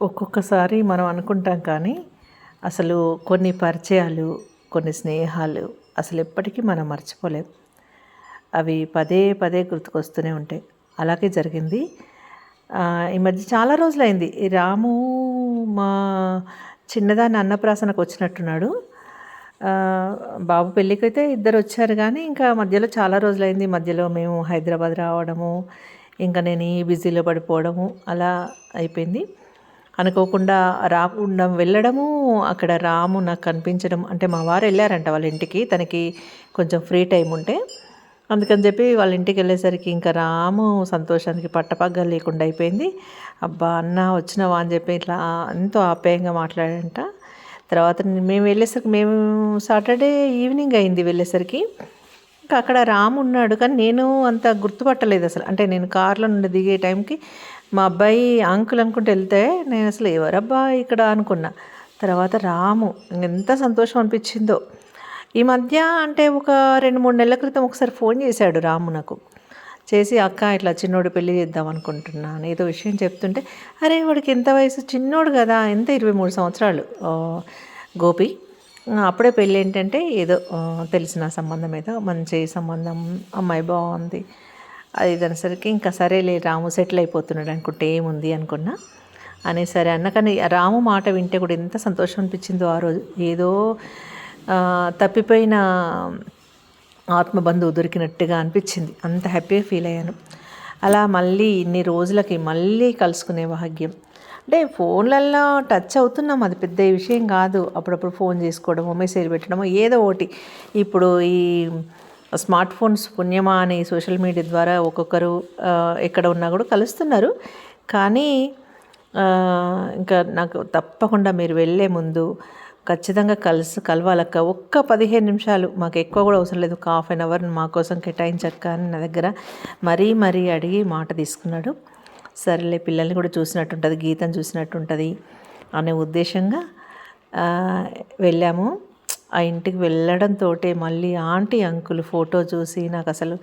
ఒక్కొక్కసారి మనం అనుకుంటాం కానీ అసలు కొన్ని పరిచయాలు కొన్ని స్నేహాలు అసలు ఎప్పటికీ మనం మర్చిపోలేం. అవి పదే పదే గుర్తుకొస్తూనే ఉంటాయి. అలాగే జరిగింది. ఈ మధ్య చాలా రోజులైంది. రాము మా చిన్నదాన్ని అన్నప్రాసనకు వచ్చినట్టున్నాడు. బాబు పెళ్ళికైతే ఇద్దరు వచ్చారు కానీ ఇంకా మధ్యలో చాలా రోజులైంది. మధ్యలో మేము హైదరాబాద్ రావడము ఇంకా నేను ఈ బిజీలో పడిపోవడము అలా అయిపోయింది. అనుకోకుండా రాకుండా వెళ్ళడము అక్కడ రాము నాకు కనిపించడం అంటే మా వారు వెళ్ళారంట వాళ్ళ ఇంటికి తనకి కొంచెం ఫ్రీ టైం ఉంటే. అందుకని చెప్పి వాళ్ళ ఇంటికి వెళ్ళేసరికి ఇంకా రాము సంతోషానికి పట్టపగ్గ లేకుండా అయిపోయింది. అబ్బా అన్న వచ్చినావా అని చెప్పి ఇట్లా ఎంతో ఆప్యాయంగా మాట్లాడంట తర్వాత మేము వెళ్ళేసరికి మేము సాటర్డే ఈవినింగ్ అయింది వెళ్ళేసరికి. ఇంకా అక్కడ రాము ఉన్నాడు కానీ నేను అంత గుర్తుపట్టలేదు అసలు. అంటే నేను కార్లో నుండి దిగే టైంకి మా అబ్బాయి అంకుల్ అనుకుంటూ వెళ్తే నేను అసలు ఎవరబ్బా ఇక్కడ అనుకున్నా. తర్వాత రాము ఎంత సంతోషం అనిపించిందో. ఈ మధ్య అంటే ఒక రెండు మూడు నెలల క్రితం ఒకసారి ఫోన్ చేశాడు రాము నాకు. చేసి అక్క ఇట్లా చిన్నోడు పెళ్ళి చేద్దాం అనుకుంటున్నాను. ఏదో విషయం చెప్తుంటే అరే వాడికి ఎంత వయసు? చిన్నోడు కదా ఎంత? ఇరవై మూడు సంవత్సరాలు. గోపి అప్పుడే పెళ్ళి ఏంటంటే ఏదో తెలిసిన సంబంధం ఏదో మంచి సంబంధం అమ్మాయి బాగుంది అది అనేసరికి ఇంకా సరేలే రాము సెటిల్ అయిపోతున్నాడు అనుకుంటే ఏముంది అనుకున్నా. అనే సరే అన్న. కానీ రాము మాట వింటే కూడా ఎంత సంతోషం అనిపించిందో ఆ రోజు. ఏదో తప్పిపోయిన ఆత్మబంధువు దొరికినట్టుగా అనిపించింది. అంత హ్యాపీగా ఫీల్ అయ్యాను. అలా మళ్ళీ ఇన్ని రోజులకి మళ్ళీ కలుసుకునే భాగ్యం. అంటే ఫోన్లల్లో టచ్ అవుతున్నాం. అది పెద్ద విషయం కాదు. అప్పుడప్పుడు ఫోన్ చేసుకోవడము మెసేజ్ పెట్టడము ఏదో ఒకటి. ఇప్పుడు ఈ స్మార్ట్ ఫోన్స్ పుణ్యమా అని సోషల్ మీడియా ద్వారా ఒక్కొక్కరు ఎక్కడ ఉన్నా కూడా కలుస్తున్నారు. కానీ ఇంకా నాకు తప్పకుండా మీరు వెళ్ళే ముందు ఖచ్చితంగా కలిసి కలవాలక్క. ఒక్క పదిహేను నిమిషాలు మాకు ఎక్కువ కూడా అవసరం లేదు. ఒక హాఫ్ అన్ అవర్ మా కోసం కేటాయించక్క అని నా దగ్గర మరీ మరీ అడిగి మాట తీసుకున్నాడు. సరేలే పిల్లల్ని కూడా చూసినట్టు ఉంటుంది చూసినట్టుంటుంది చూసినట్టు ఉంటుంది అనే ఉద్దేశంగా వెళ్ళాము. ఆ ఇంటికి వెళ్ళడంతో మళ్ళీ ఆంటీ అంకుల్ ఫోటో చూసి నాకు అసలు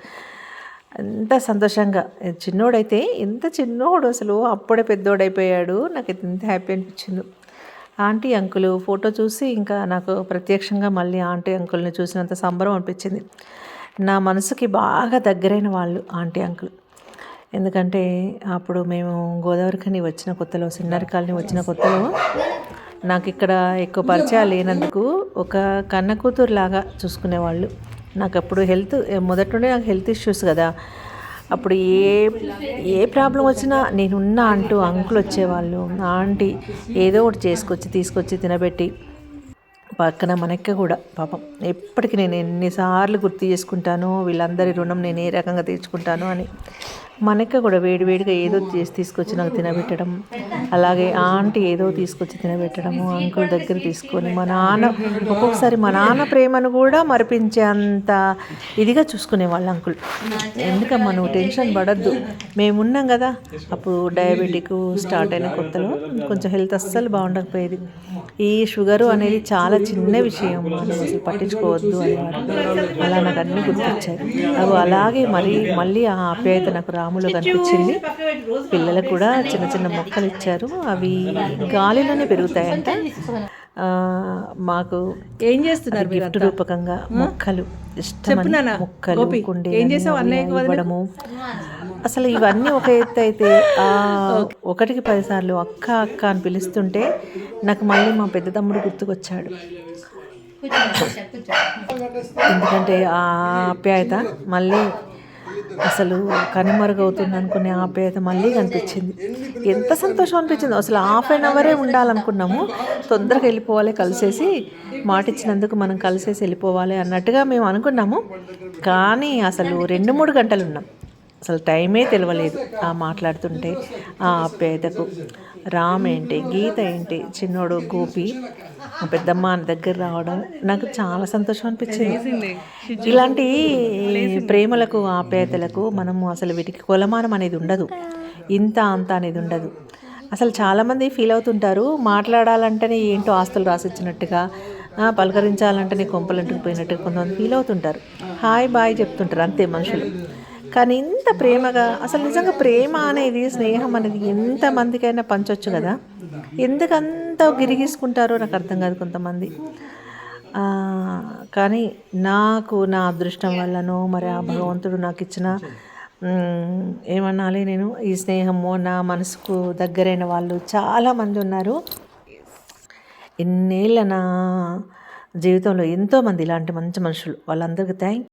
ఎంత సంతోషంగా. చిన్నోడైతే ఎంత చిన్నోడు అసలు అప్పుడే పెద్దోడైపోయాడు. నాకు ఎంత హ్యాపీ అనిపించింది. ఆంటీ అంకులు ఫోటో చూసి ఇంకా నాకు ప్రత్యక్షంగా మళ్ళీ ఆంటీ అంకుల్ని చూసినంత సంబరం అనిపించింది. నా మనసుకి బాగా దగ్గరైన వాళ్ళు ఆంటీ అంకుల్. ఎందుకంటే అప్పుడు మేము గోదావరికని వచ్చిన కొత్తలో సిన్నారి కాలనీ వచ్చిన కొత్తలో నాకు ఇక్కడ ఎక్కువ పరిచయాలు లేనందుకు ఒక కన్న కూతురు లాగా చూసుకునేవాళ్ళు. నాకు అప్పుడు హెల్త్ మొదటి నుండి నాకు హెల్త్ ఇష్యూస్ కదా. అప్పుడు ఏ ఏ ప్రాబ్లం వచ్చినా నేనున్నా అంటూ అంకుల్ వచ్చేవాళ్ళు ఆంటీ ఏదో ఒకటి చేసుకొచ్చి తీసుకొచ్చి తినబెట్టి పక్కన మనక్క కూడా పాపం. ఎప్పటికీ నేను ఎన్నిసార్లు గుర్తు చేసుకుంటాను వీళ్ళందరి రుణం నేను ఏ రకంగా తీర్చుకుంటాను అని. మనక్క కూడా వేడివేడిగా ఏదో చేసి తీసుకొచ్చి నాకు తినబెట్టడం అలాగే ఆంటీ ఏదో తీసుకొచ్చి తినబెట్టడము అంకుల్ దగ్గర తీసుకొని మా నాన్న ఒక్కొక్కసారి మా నాన్న ప్రేమను కూడా మరిపించేంత ఇదిగా చూసుకునేవాళ్ళు అంకుల్. ఎందుకమ్మా నువ్వు టెన్షన్ పడద్దు. మేమున్నాం కదా అప్పుడు డయాబెటిక్ స్టార్ట్ అయిన కొత్తలో కొంచెం హెల్త్ అస్సలు బాగుండకపోయేది. ఈ షుగరు అనేది చాలా చిన్న విషయం మనం అసలు పట్టించుకోవద్దు అనేవారు అలా నాకు అన్నీ గుర్తొచ్చాయి. అవి అలాగే మరీ మళ్ళీ ఆ ఆప్యాయత నాకు రాములో కనిపించింది. పిల్లలకు కూడా చిన్న చిన్న మొక్కలు ఇచ్చారు. అవి గాలిలోనే పెరుగుతాయంట. మాకు ఏం చేస్తున్నారు గిఫ్ట్ రూపకంగా మొక్కలు ఇష్టమని. మొక్కలు ఏం? ఇవ్వడము. అసలు ఇవన్నీ ఒక ఎత్తు అయితే ఒకటికి పదిసార్లు అక్క అక్క అని పిలుస్తుంటే నాకు మళ్ళీ మా పెద్ద తమ్ముడు గుర్తుకొచ్చాడు. ఎందుకంటే ఆ ఆప్యాయత మళ్ళీ అసలు కనుమరుగవుతుంది అనుకునే ఆప్యాయత మళ్ళీ కనిపించింది. ఎంత సంతోషం అనిపించింది. అసలు హాఫ్ అన్ అవరే ఉండాలనుకున్నాము. తొందరగా వెళ్ళిపోవాలి కలిసేసి మాటిచ్చినందుకు మనం కలిసేసి వెళ్ళిపోవాలి అన్నట్టుగా మేము అనుకున్నాము. కానీ అసలు రెండు మూడు గంటలు ఉన్నాం. అసలు టైమే తెలియలేదు ఆ మాట్లాడుతుంటే. ఆ ఆప్యాయతకు రామ్ ఏంటి గీత ఏంటి చిన్నోడు గోపి పెద్దమ్మ నా దగ్గర రావడం నాకు చాలా సంతోషం అనిపించింది. ఇలాంటి ప్రేమలకు ఆప్యాయతలకు మనము అసలు వీటికి కొలమానం అనేది ఉండదు. ఇంత అంత అనేది ఉండదు. అసలు చాలామంది ఫీల్ అవుతుంటారు మాట్లాడాలంటేనే ఏంటో ఆస్తులు రాసిచ్చినట్టుగా పలకరించాలంటేనే కొంపలంటుకు పోయినట్టుగా కొంతమంది ఫీల్ అవుతుంటారు. హాయ్ బాయ్ చెప్తుంటారు అంతే మనుషులు. కానీ ఇంత ప్రేమగా అసలు నిజంగా ప్రేమ అనేది స్నేహం అనేది ఎంతమందికైనా పంచవచ్చు కదా? ఎందుకంత గిరిగీసుకుంటారో నాకు అర్థం కాదు కొంతమంది. కానీ నాకు నా అదృష్టం వల్లనో మరి ఆ భగవంతుడు నాకు ఇచ్చిన మ్, ఏమనాలి నేను? ఈ స్నేహము నా మనసుకు దగ్గరైన వాళ్ళు చాలామంది ఉన్నారు. ఇన్నేళ్ళ నా జీవితంలో ఎంతోమంది ఇలాంటి మంచి మనుషులు? వాళ్ళందరికీ థ్యాంక్